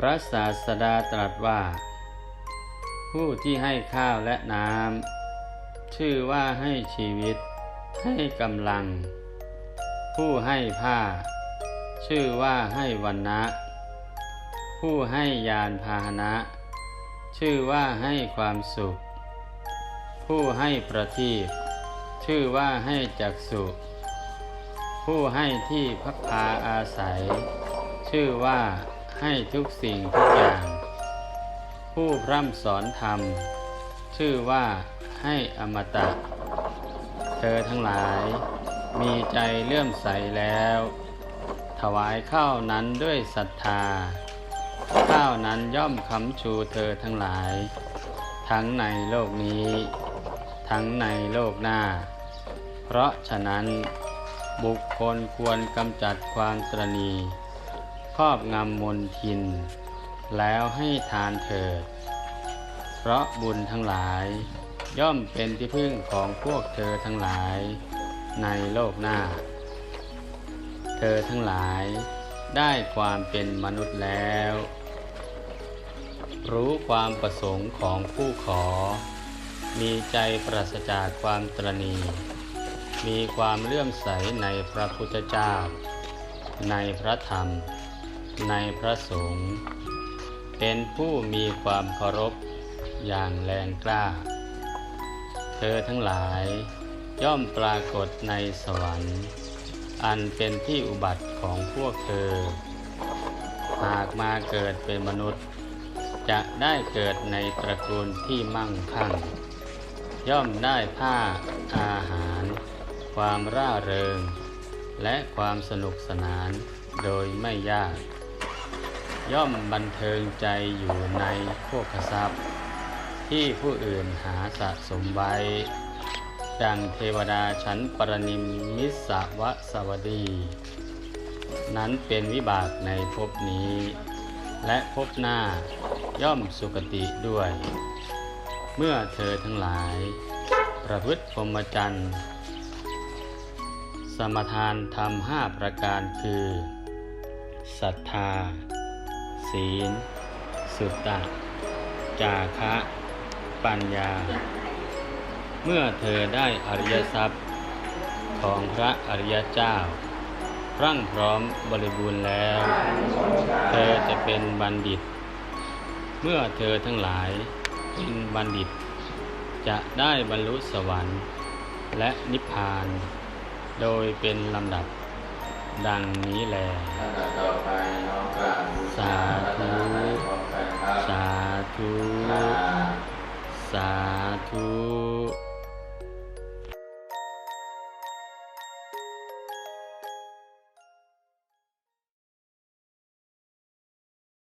พระศาสดาตรัสว่า ผู้ที่ให้ข้าวและน้ำชื่อว่าให้ชีวิต ให้กำลัง ผู้ให้ผ้า ชื่อว่าให้วันนะผู้ให้ยานพาหนะ ชื่อว่าให้ความสุข ผู้ให้ประทีปชื่อว่าให้จักสุผู้ให้ที่พักพาอาศัย ชื่อว่า ให้ทุกสิ่งทุกอย่าง ผู้พร่ำสอนธรรม ชื่อว่าให้อมตะ เธอทั้งหลาย มีใจเลื่อมใสแล้ว ถวายข้าวนั้นด้วยศรัทธา ข้าวนั้นย่อมคำชูเธอทั้งหลาย ทั้งในโลกนี้ ทั้งในโลกหน้า เพราะฉะนั้นบุคคลควรกำจัดความตรณี ครอบงำมนทิน แล้วให้ทานเถิด เพราะบุญทั้งหลาย ย่อมเป็นที่พึ่งของพวกเธอทั้งหลายในโลกหน้า เธอทั้งหลายได้ความเป็นมนุษย์แล้ว รู้ความประสงค์ของผู้ขอ มีใจปราศจากความตรณีมีความเลื่อมใสในพระพุทธเจ้า ในพระธรรม ในพระสงฆ์เป็นผู้มีความเคารพอย่างแรงกล้า เธอทั้งหลายย่อมปรากฏในสวรรค์ อันเป็นที่อุบัติของพวกเธอ หากมาเกิดเป็นมนุษย์ จะได้เกิดในตระกูลที่มั่งคั่ง ย่อมได้ผ้าอาหาร ความร่าเริง และความสนุกสนานโดยไม่ยาก ย่อมบันเทิงใจอยู่ในโภคทรัพย์ ที่ผู้อื่นหาสะสมไว้ ดังเทวดาชั้นปรนิมมิสวสวดี นั้นเป็นวิบากในภพนี้ และภพหน้าย่อมสุคติด้วย เมื่อเธอทั้งหลาย ประพฤติพรหมจรรย์สมทานธรรมห้าประการคือศรัทธา ศีล สุตตะ จาคะ ปัญญา เมื่อเธอได้อริยทรัพย์ ของพระอริยเจ้ารั่งพร้อมบริบูรณ์แล้ว เธอจะเป็นบัณฑิต เมื่อเธอทั้งหลายเป็นบัณฑิต จะได้บรรลุสวรรค์ และนิพพาน โดยเป็นลำดับดังนี้แล ย